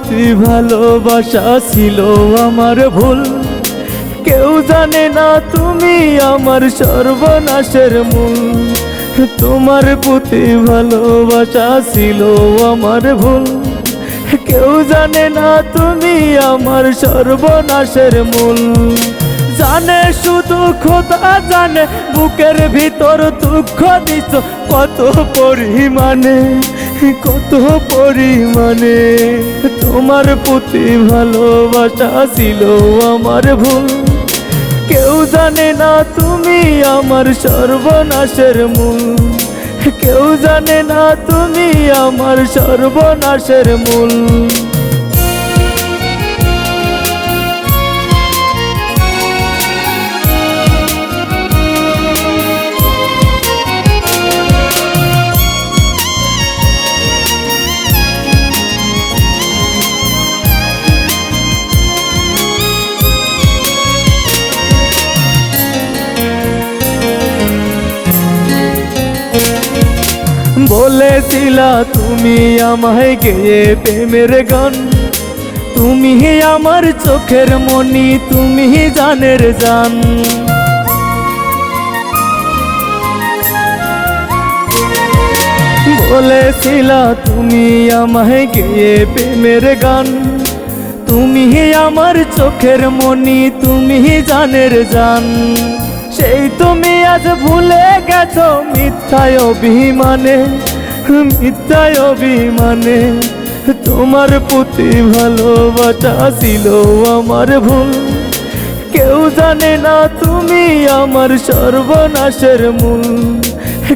প্রতি ভালোবাসা ছিল আমার ভুল। কেউ জানে না তুমি আমার সর্বনাশের মূল। তোমার প্রতি ভালোবাসা ছিল আমার ভুল। কেউ জানে না তুমি আমার সর্বনাশের মূল। জানে শুধু খোদা জানে, বুকের ভিতর দুঃখ দিত কত পরিমাণে। কত পরিমাণে। তোমার প্রতি ভালোবাসা ছিল আমার ভুল। কেউ জানে না তুমি আমার সর্বনাশের মূল। কেউ জানে না তুমি আমার সর্বনাশের মূল। বলেছিলা, তুমি আমায় গেয়ে প্রেমের গান। তুমি আমার চোখের মনি তুমি জানের জান। বলেছিলা, তুমি আমায় গেয়ে প্রেমের গান। তুমি আমার চোখের মনি তুমি জানের জান। সেই তুমি আজ ভুলে গেছো মিথ্যায় অভিমানে মিথ্যায় অভিমানে। তোমার প্রতি ভালোবাসা ছিল আমার ভুল। কেউ জানে না তুমি আমার সর্বনাশের মূল।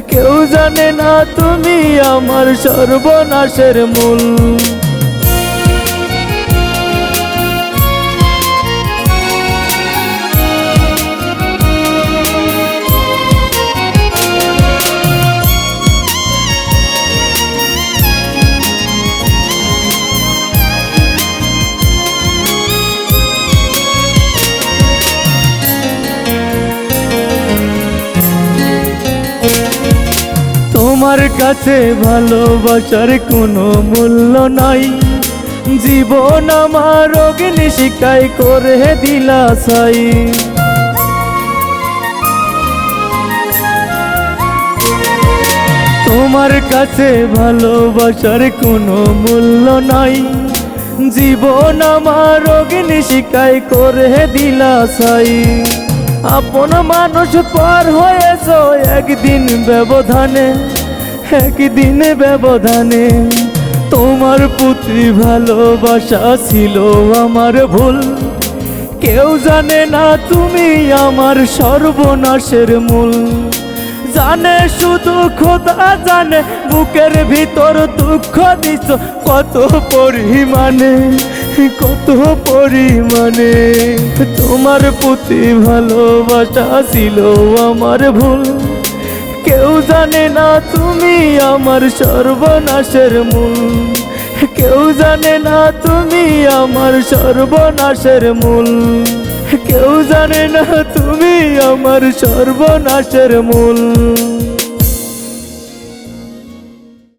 কেউ জানে না তুমি আমার সর্বনাশের মূল। তোমার কাছে ভালোবাসার কোনো মূল্য নাই। জীবন আমার অগ্নি শিকায় করে দিলা সাই। তোমার কাছে ভালোবাসার কোনো মূল্য নাই। জীবন আমার অগ্নি শিকায় করে দিলা সাই। আপন মানুষ পার হয়েছ একদিন ব্যবধানে। একদিন ব্যবধানে তোমার প্রতি ভালোবাসা ছিল আমার ভুল। কেউ জানে না তুমি আমার সর্বনাশের মূল। জানে শুধু খোদা, জানে বুকের ভিতর দুঃখ দিছ কত পরিমাণে কত পরিমাণে। তোমার প্রতি ভালোবাসা ছিল আমার ভুল। কেউ জানে না তুমি আমার সর্বনাশের মূল। কেউ জানে না তুমি আমার সর্বনাশের মূল। কেউ জানে না তুমি আমার সর্বনাশের মূল।